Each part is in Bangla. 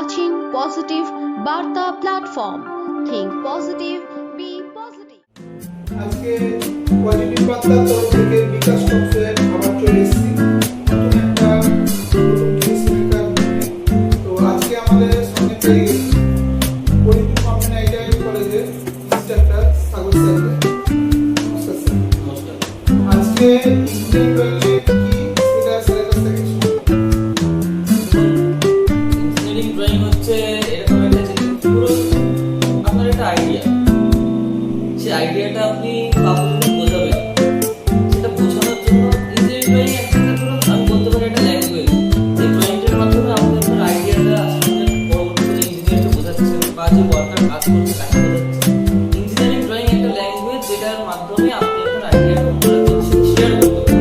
watching Positive Barta Platform. Think positive, be positive. আজকে পজিটিভ বার্তার তরফ থেকে বিকাশ টপসে আবার চলে এসেছি নতুন একটা নতুন জিনিস শেখার। তো আজকে আমাদের সঙ্গে পেয়ে গেছি পরিদীপ কম্বিন আইটিআই কলেজের ইনস্ট্রাক্টর সাগর স্যারকে নমস্কার স্যার নমস্কার আজকে ইঞ্জিনিয়ারিং ড্রয়িংয়ে কি যে ওয়ার্কার কাজ করছে তাকে ইঞ্জিনিয়ারিং ড্রয়িং একটা ল্যাঙ্গুয়েজ যেটার মাধ্যমে আপনি আপনার আইডিয়াটা অন্যদের সাথে শেয়ার করতে?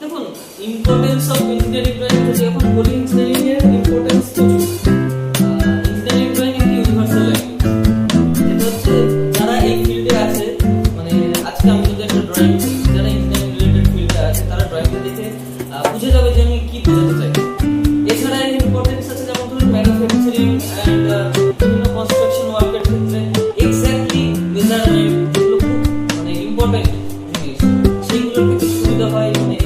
দেখুন ইম্পর্টেন্স অফ ইঞ্জিনিয়ারিং ড্রয়িং যদি এখন বলি ইঞ্জিনিয়ারিং এর ইম্পর্টেন্স জিনিস ক্ষেত্রে সুবিধা হয় মানে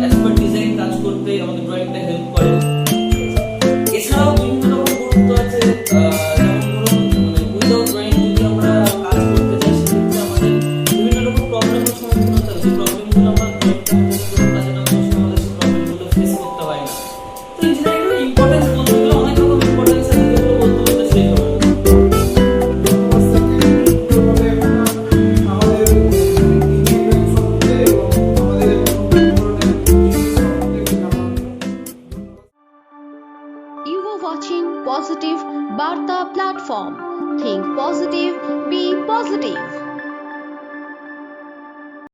অ্যাজ পার ডিজাইন কাজ করতে আমাদের ড্রয়িংটা হেল্প করে। You were watching Positive Barta Platform. Think positive, be positive.